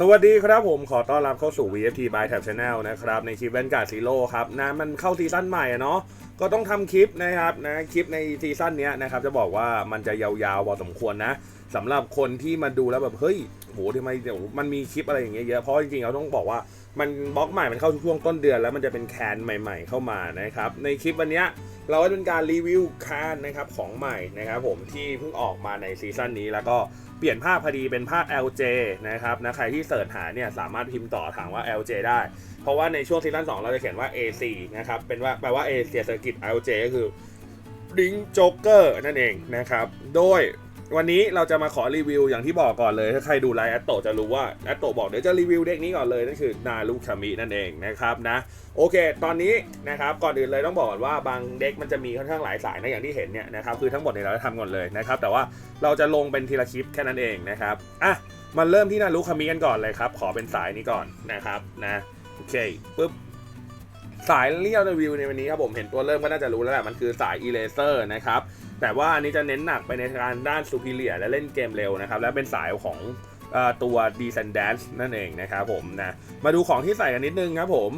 สวัสดีครับผมขอต้อนรับเข้าสู่ VFT by Tab Channel นะครับ ในคลิปแวนการ์ดซีโร่ครับนะมันเข้าซีซั่นใหม่อะเนาะก็ต้องทำคลิปนะครับนะคลิปในซีซั่นเนี้ยนะครับจะบอกว่ามันจะยาวๆพอสมควรนะสำหรับคนที่มาดูแล้วแบบเฮ้ย โหทำไมเดี๋ยวมันมีคลิปอะไรอย่างเงี้ยเยอะเพราะจริงๆเราต้องบอกว่ามันบล็อกใหม่มันเข้าช่วงต้นเดือนแล้วมันจะเป็นแคนใหม่ ๆ เข้ามานะครับ ในคลิปวันเนี้ยเราก็เป็นการรีวิวแคนนะครับของใหม่นะครับผมที่เพิ่งออกมาในซีซั่นนี้แล้วก็เปลี่ยนภาพพอดีเป็นภาพ LJ นะครับนะใครที่เสิร์ชหาเนี่ยสามารถพิมพ์ต่อถามว่า LJ ได้ เพราะว่าในช่วงซีซั่น2เราจะเขียนว่า AC นะครับเป็นว่าแปลว่า Asia Circuit LJ ก็คือดิงโจ๊กเกอร์นั่นเองนะครับ โดย วันนี้เราจะมาขอรีวิวอย่างที่บอกก่อนเลย ถ้าใครดูไลฟ์แอตโตจะรู้ว่าแอตโตบอกเดี๋ยวจะรีวิวเด็กนี้ก่อนเลยนั่นคือนารุคามินั่นเองนะครับนะโอเค ตอนนี้นะครับก่อนอื่นเลยต้องบอกก่อนว่าบางเด็กมันจะมีค่อนข้างหลายสายนะอย่างที่เห็นเนี่ยนะครับคือทั้งหมดเนี่ยเราจะทำก่อนเลยนะครับแต่ว่าเราจะลงเป็นทีละคลิปแค่นั้นเองนะครับอะมาเริ่มที่นารุคามิกันก่อนเลยครับขอเป็นสายนี้ก่อนนะครับนะโอเคปุ๊บสายเราจะรีวิวในวันนี้ครับผมเห็นตัวเริ่มก็น่าจะรู้แล้วแหละมันคือสาย Eraser นะครับ แต่ว่าอันนี้จะเน้นหนักไปในทางด้าน Superior และเล่นเกมเร็วนะครับ และเป็นสายของอตัว d e s c e n d a n t นั่นเองนะครับผมนะ มาดูของที่ใส่กันนิดนึงครับผม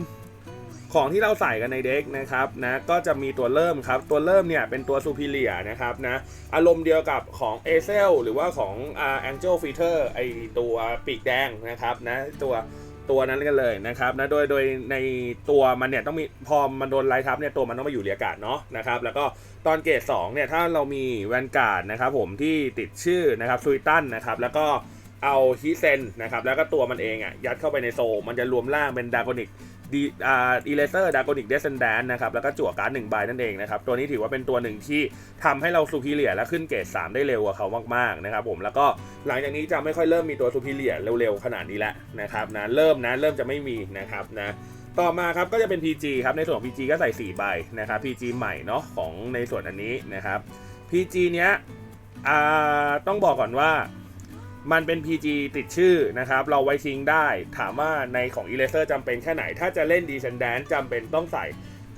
ของที่เราใส่กันในเด็กนะครับนะก็จะมีตัวเริ่มครับ ตัวเริ่มเนี่ยเป็นตัว Superior นะครับนะอารมณ์เดียวกับของ a c e l หรือว่าของอ่า Angel Feeder ไอตัวปีกแดงนะครับนะตัว ตัวนั้นกันเลยนะครับนะโดยโดยในตัวมันเนี่ยต้องมีพอมันโดนไลท์ทับเนี่ยตัวมันต้องมาอยู่เรียกาศเนาะนะครับแล้วก็ตอนเกรด2เนี่ยถ้าเรามีแวนการ์ดนะครับผมที่ติดชื่อนะครับซุยตันนะครับแล้วก็เอาฮิเซนนะครับแล้วก็ตัวมันเองอะยัดเข้าไปในโซมันจะรวมร่างเป็นดากอนิก ดีอ่าอีเลเซอร์ดากอนิกเดสเซนแดนนะครับแล้วก็จั่วการ์ดหนึ่งใบนั่นเองนะครับตัวนี้ถือว่าเป็นตัวหนึ่งที่ทำให้เราซูพิเลียและขึ้นเกรด3 ได้เร็วกว่าเขามากๆนะครับผมแล้วก็หลังจากนี้จะไม่ค่อยเริ่มมีตัวซูพิเลียเร็วๆขนาดนี้แล้วนะครับนะเริ่มนะเริ่มจะไม่มีนะครับนะต่อมาครับก็จะเป็น PG ครับในส่วนของ PG ก็ใส่4ใบนะครับ PG ใหม่เนาะของในส่วนอันนี้นะครับ PG เนี้ยอ่าต้องบอกก่อนว่า มันเป็น PG ติดชื่อนะครับ เราไว้ทิ้งได้ ถามว่าในของ Eraser จำเป็นแค่ไหน ถ้าจะเล่น Descendant จำเป็นต้องใส่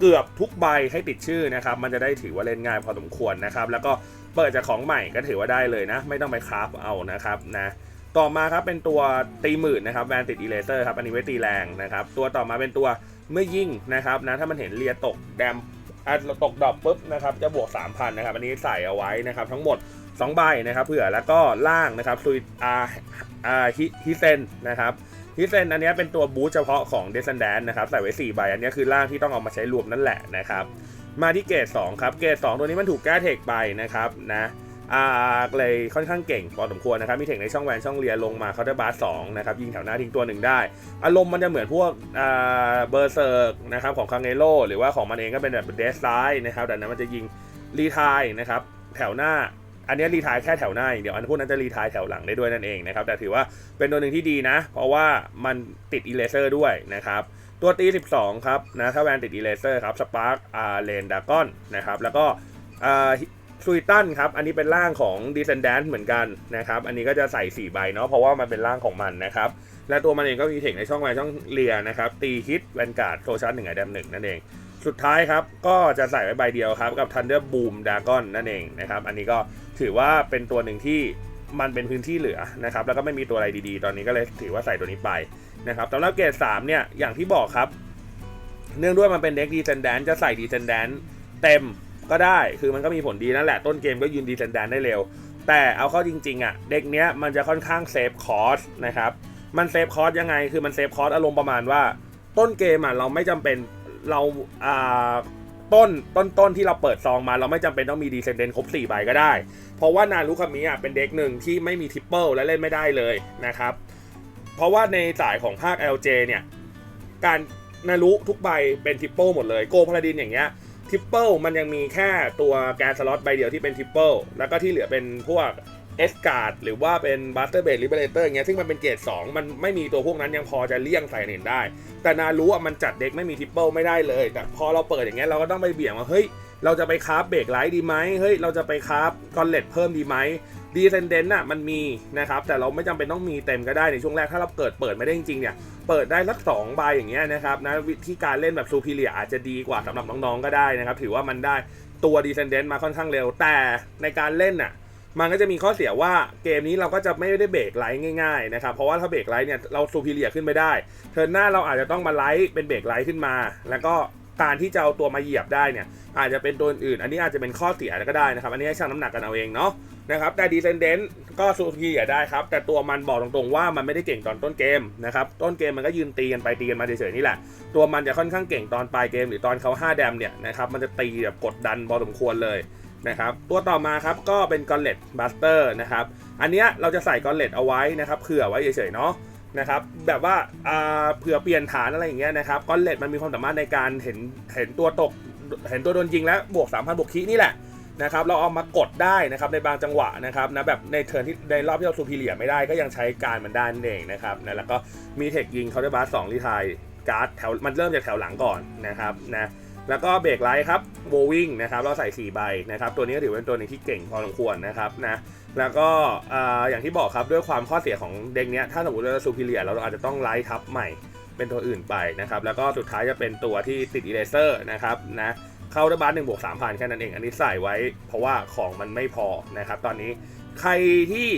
เกือบทุกใบให้ติดชื่อนะครับ มันจะได้ถือว่าเล่นง่ายพอสมควรนะครับ แล้วก็เปิดจากของใหม่ก็ถือว่าได้เลยนะ ไม่ต้องไปคราฟเอานะครับนะต่อมาครับเป็นตัวตีหมื่นนะครับแวนติด Eraser ครับอันนี้ไว้ตีแรงนะครับ ตัวต่อมาเป็นตัวเมื่อยิ่งนะครับนะถ้ามันเห็นเรียตกแดมอะตกดอปปุ๊บนะครับจะบวก 3,000นะครับอันนี้ใส่เอาไว้นะครับทั้งหมด 2ใบนะครับเผื่อแล้วก็ล่างนะครับซุยอาอาฮิฮิเซนนะครับฮิเซนอันนี้เป็นตัวบูทเฉพาะของเดซันแดนนะครับใส่ไว้4ใบอันนี้คือล่างที่ต้องเอามาใช้รวมนั่นแหละนะครับมาที่เกรด2ครับเกรด2ตัวนี้มันถูกแก้เทคไปนะครับนะอ่าเลยค่อนข้างเก่งพอสมควรนะครับ มีเทคในช่องแวนช่องเลียลงมาเขาได้บาสสองนะครับยิงแถวหน้าทิ้งตัวหนึ่งได้ อารมณ์มันจะเหมือนพวกอ่าเบอร์เซอร์นะครับของคังเอโลหรือว่าของมันเองก็เป็นแบบเดสไซน์นะครับแต่นั้นมันจะยิงรีทายนะครับแถวหน้า อันนี้รีทายแค่แถวหน้าอย่างเดียวอันพวกนั้นจะรีทายแถวหลังได้ด้วยนั่นเองนะครับแต่ถือว่าเป็นตัวหนึ่งที่ดีนะ เพราะว่ามันติดอีเลเซอร์ด้วยนะครับตัวตี 12 ครับนะถ้าแวนติดอีเลเซอร์ครับสปาร์กอาร์เลนดากอนนะครับแล้วก็ซุยตันครับอันนี้เป็นร่างของ Descendant เหมือนกันนะครับอันนี้ก็จะใส่ 4 ใบเนาะเพราะว่ามันเป็นร่างของมันนะครับและตัวมันเองก็มีเทคในช่องแวนช่องเลียนะครับตีฮิตแวนการ์ดโซชันหนึ่งไอเดมหนึ่งนั่นเอง สุดท้ายครับ ก็จะใส่ไว้ใบเดียวครับ กับ Thunder Boom Dragon นั่นเองนะครับ อันนี้ก็ถือว่าเป็นตัวหนึ่งที่มันเป็นพื้นที่เหลือนะครับ แล้วก็ไม่มีตัวอะไรดีๆ ตอนนี้ก็เลยถือว่าใส่ตัวนี้ไปนะครับสำหรับเกรด3เนี่ย อย่างที่บอกครับ เนื่องด้วยมันเป็นเด็กดีเซนแดนจะใส่ดีเซนแดนเต็มก็ได้ คือมันก็มีผลดีนั่นแหละ ต้นเกมก็ยืนดีเซนแดนได้เร็ว แต่เอาเข้าจริง ๆอะ เด็กเนี้ยมันจะค่อนข้างเซฟคอสนะครับ มันเซฟคอสยังไง คือมันเซฟคอสอารมณ์ประมาณว่า ต้นเกมอะเราไม่จำเป็น เราต้นต้นต้นที่เราเปิดซองมาเราไม่จำเป็นต้องมีดีเซนเดนครบ4ใบก็ได้ เพราะว่านารุคามิอะเป็นเด็กหนึ่งที่ไม่มีทิปเปิลและเล่นไม่ได้เลยนะครับ เพราะว่าในสายของภาค LJ เนี่ย การนารุทุกใบเป็นทิปเปิลหมดเลยโกพาราดินอย่างเงี้ยทิปเปิลมันยังมีแค่ตัวแกนสล็อตใบเดียวที่เป็นทิปเปิลแล้วก็ที่เหลือเป็นพวก เอสการ์ดหรือว่าเป็นบัสเตอร์เบดลิเบเลเตอร์เงี้ยซึ่งมันเป็นเกรด2มันไม่มีตัวพวกนั้นยังพอจะเลี่ยงใส่เห็นได้ แต่นารู้อะมันจัดเด็กไม่มีทิปเปิลไม่ได้เลย แต่พอเราเปิดอย่างเงี้ยเราก็ต้องไปเบี่ยงว่าเฮ้ยเราจะไปคราฟเบรกไลท์ดีไหมเฮ้ยเราจะไปคราฟกอนเลตเพิ่มดีไหมดีเซนเดนต์อะมันมีนะครับแต่เราไม่จำเป็นต้องมีเต็มก็ได้ในช่วงแรกถ้าเราเกิดเปิดไม่ได้จริงๆเนี่ยเปิดได้สักสองใบอย่างเงี้ยนะครับนะวิธีการเล่นแบบซูพิเลียอาจจะดีกว่าสำหรับน้องๆก็ได้นะครับถือว่ามันได้ตัวดีเซนเดนต์มาค่อนข้างเร็วแต่ในการเล่นน่ะ มันก็จะมีข้อเสียว่าเกมนี้เราก็จะไม่ได้เบรกไลท์ง่ายๆนะครับเพราะว่าถ้าเบรกไลท์เนี่ยเราซูพิเลียขึ้นไม่ได้ เทิร์นหน้าเราอาจจะต้องมาไลท์เป็นเบรกไลท์ขึ้นมา แล้วก็การที่จะเอาตัวมาเหยียบได้เนี่ยอาจจะเป็นตัวอื่น อันนี้อาจจะเป็นข้อเสียก็ได้นะครับ อันนี้ให้ชั่งน้ำหนักกันเอาเองเนาะนะครับแต่ดีเซนเดนก็ซูพิเลียได้ครับ แต่ตัวมันบอกตรงๆว่ามันไม่ได้เก่งตอนต้นเกมนะครับต้นเกมมันก็ยืนตีกันไปตีกันมาเฉยๆนี่แหละ ตัวมันจะค่อนข้างเก่งตอนปลายเกมหรือตอนเขา5แดมเนี่ยนะครับมันจะตีแบบกดดันพอสมควรเลย นะครับตัวต่อมาครับก็เป็นกอลเลตบัสเตอร์นะครับอันเนี้ยเราจะใส่กอลเลตเอาไว้นะครับเผื่อไว้เฉยๆเนาะนะครับแบบว่าเผื่อเปลี่ยนฐานอะไรอย่างเงี้ยนะครับกอลเลตมันมีความสามารถในการเห็นเห็นตัวตกเห็นตัวโดนยิงแล้วบวก 3,000บวกคีนี่แหละนะครับเราเอามากดได้นะครับในบางจังหวะนะครับนะแบบในเทิร์นที่ในรอบที่เราซูพิเลียไม่ได้ก็ยังใช้การมันได้นั่นเองนะครับนะแล้วก็มีเทคยิงเขาได้บาสสองรีไทายการ์ดแถวมันเริ่มจากแถวหลังก่อนนะครับนะ แล้วก็เบรกไลท์ครับโววิงนะครับเราใส่4ใบนะครับตัวนี้ก็ถือเป็นตัวหนึงที่เก่งพอสมควรนะครับนะแล้วก็อ่าอย่างที่บอกครับด้วยความข้อเสียของเด็กเนี้ยถ้าสมมติเราซูพิเลียเราอาจจะต้องไลท์ทับใหม่เป็นตัวอื่นไปนะครับแล้วก็สุดท้ายจะเป็นตัวที่ติดอีเลเซอร์นะครับนะเข้าด้บ้านหนึ่งบวกสามพันแค่นั้นเองอันนี้ใส่ไว้ เพราะว่าของมันไม่พอนะครับตอนนี้ใครที่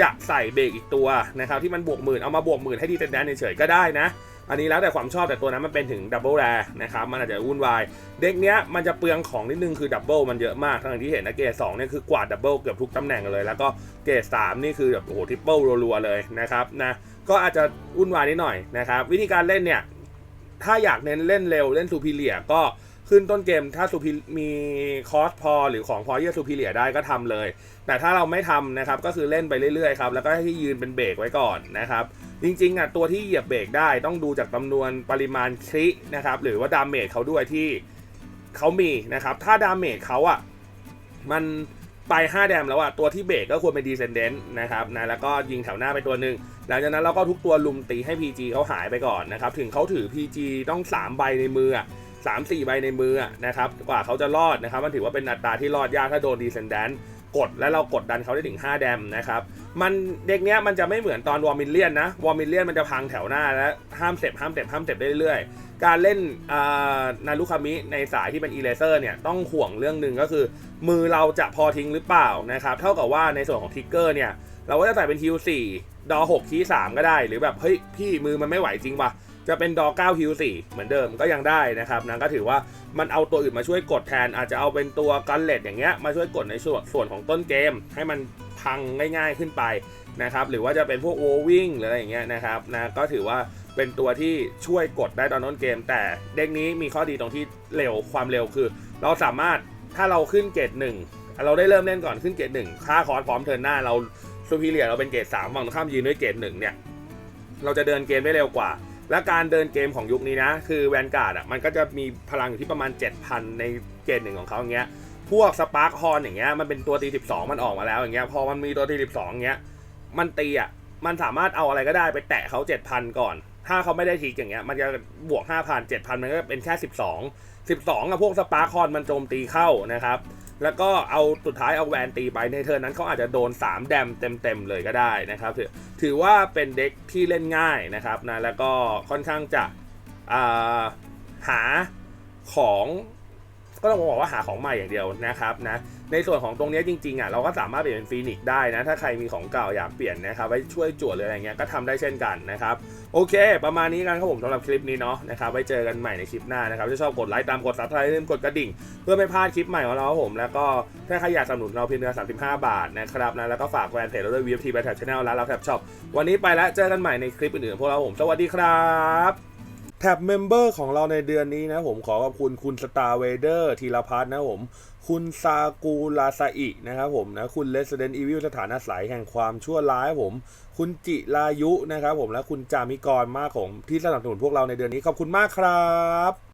จะใส่เบรกอีกตัวนะครับที่มันบวกหมื่นเอามาบวกหมื่นให้ดีเต็มแดนเฉยๆก็ได้นะ อันนี้แล้วแต่ความชอบแต่ตัวนั้นมันเป็นถึงดับเบิลแรนะครับมันอาจจะวุ่นวาย เด็กเนี้ยมันจะเปลืองของนิดนึงคือดับเบิลมันเยอะมากทั้งที่เห็นนะเกรดสองเนี่ยคือกวาดดับเบิลเกือบทุกตำแหน่งเลย แล้วก็เกรดสามนี่คือแบบโอ้โหทริปเปิลรัวๆเลยนะครับนะก็อาจจะวุ่นวายนิดหน่อยนะครับวิธีการเล่นเนี่ยถ้าอยากเน้นเล่นเร็วเล่นซูพิเลียก็ ขึ้นต้นเกมถ้าซูพิมีคอสพอ หรือของพอที่จะซูพิเลียได้ก็ทำเลย แต่ถ้าเราไม่ทำนะครับก็คือเล่นไปเรื่อยๆครับแล้วก็ให้ยืนเป็นเบรกไว้ก่อนนะครับจริงๆอะตัวที่เหยียบเบรกได้ต้องดูจากจำนวนปริมาณครินะครับหรือว่าดาเมจเขาด้วยที่เขามีนะครับถ้าดาเมจเขาอะมันไป 5 แดมแล้วอะตัวที่เบรกก็ควรเป็นดีเซนเดนต์นะครับนะแล้วก็ยิงแถวหน้าไปตัวหนึ่งหลังจากนั้นเราก็ทุกตัวลุมตีให้ PG เขาหายไปก่อนนะครับ ถึงเขาถือ PG ต้อง 3 ใบในมือ สามสี่ใบในมือนะครับกว่าเขาจะรอดนะครับมันถือว่าเป็นอัตราที่รอดยากถ้าโดนดีเซนแดนกดแล้วเรากดดันเขาได้ถึง 5 แดมนะครับมันเด็กเนี้ยมันจะไม่เหมือนตอนวอร์มิเลียนนะวอร์มิเลียนมันจะพังแถวหน้าแล้วห้ามเสพห้ามเสพห้ามเสพได้เรื่อยๆ การเล่นนารุคามิในสายที่เป็นอีเลเซอร์เนี่ยต้องห่วงเรื่องหนึ่งก็คือ มือเราจะพอทิ้งหรือเปล่านะครับเท่ากับว่าในส่วนของทิกเกอร์เนี่ยเราก็จะใส่เป็นฮิว4ดอ6คีย์3ก็ได้ หรือแบบเฮ้ยพี่มือมันไม่ไหวจริงวะ จะเป็นดอ9ฮิว4เหมือนเดิมก็ยังได้นะครับนะก็ถือว่ามันเอาตัวอื่นมาช่วยกดแทน อาจจะเอาเป็นตัวกันเลตอย่างเงี้ยมาช่วยกดในส่วนส่วนของต้นเกม ให้มันพังง่ายๆขึ้นไปนะครับหรือว่าจะเป็นพวกโอวิ่งหรืออะไรอย่างเงี้ยนะครับนะก็ถือว่าเป็นตัวที่ช่วยกดได้ตอนต้นเกม แต่เด็กนี้มีข้อดีตรงที่เร็วความเร็วคือ เราสามารถถ้าเราขึ้นเกรดหนึ่งเราได้เริ่มเล่นก่อนขึ้นเกรดหนึ่งค่าคอร์สพร้อมเทิร์นหน้าเราซูพิเลียเราเป็นเกรดสามฝั่งตรงข้ามยืนด้วยเกรดหนึ่งเนี่ยเราจะเดินเกมได้เร็วกว่า และการเดินเกมของยุคนี้นะ คือแวนการ์ดอะมันก็จะมีพลังอยู่ที่ประมาณ 7,000 ในเกรดหนึ่งของเขาอย่างเงี้ยพวกสปาร์คฮอนอย่างเงี้ยมันเป็นตัวตี12 มันออกมาแล้วอย่างเงี้ยพอมันมีตัวตี12อย่างเงี้ยมันตีอะมันสามารถเอาอะไรก็ได้ไปแตะเขา7,000 ก่อน ถ้าเขาไม่ได้ทีอย่างเงี้ยมันจะบวก 5,000 7,000 มันก็เป็นแค่ 12 12อะพวกสปาร์คฮอนมันโจมตีเข้านะครับ แล้วก็เอาสุดท้ายเอาแวนตีไปในเทิร์นนั้นเขาอาจจะโดน 3 แดมเต็มๆเลยก็ได้นะครับถือถือว่าเป็นเด็กที่เล่นง่ายนะครับนะแล้วก็ค่อนข้างจะาหาของก็ต้องบอกว่าหาของใหม่อย่างเดียวนะครับนะ ในส่วนของตรงนี้จริงๆอะเราก็สามารถเปลี่ยนเป็นฟีนิกซ์ได้นะ ถ้าใครมีของเก่าอยากเปลี่ยนนะครับไว้ช่วยจวดหรืออะไรเงี้ยก็ทำได้เช่นกันนะครับ โอเค ประมาณนี้กันครับผมสำหรับคลิปนี้เนาะนะครับไว้เจอกันใหม่ในคลิปหน้านะครับถ้าชอบกดไลค์ตามกดซับสไครต์ลืมกดกระดิ่ง เพื่อไม่พลาดคลิปใหม่ของเราครับผมแล้วก็ถ้าใครอยากสนับสนุนเราเพียงเดือน35บห้าบาทนะครับนะแล้วก็ฝากแฟนเพจเราด้วย VFT แบทแท็บชาแนลร้านเราแท็บช็อปวันนี้ไปแล้วเจอกันใหม่ในคลิปอื่นๆพวกเราผมสวัสดีครับ แท็บเมมเบอร์ของเราในเดือนนี้นะผมขอขอบคุณคุณสตาร์เวเดอร์ธีรพัฒน์นะผม คุณซากูลาซาอินะครับผมนะคุณเลสเดนอีวิลสถานอายแห่งความชั่วร้ายผม คุณจิรายุนะครับผมและคุณจามิกรมากของที่สนับสนุนพวกเราในเดือนนี้ขอบคุณมากครับ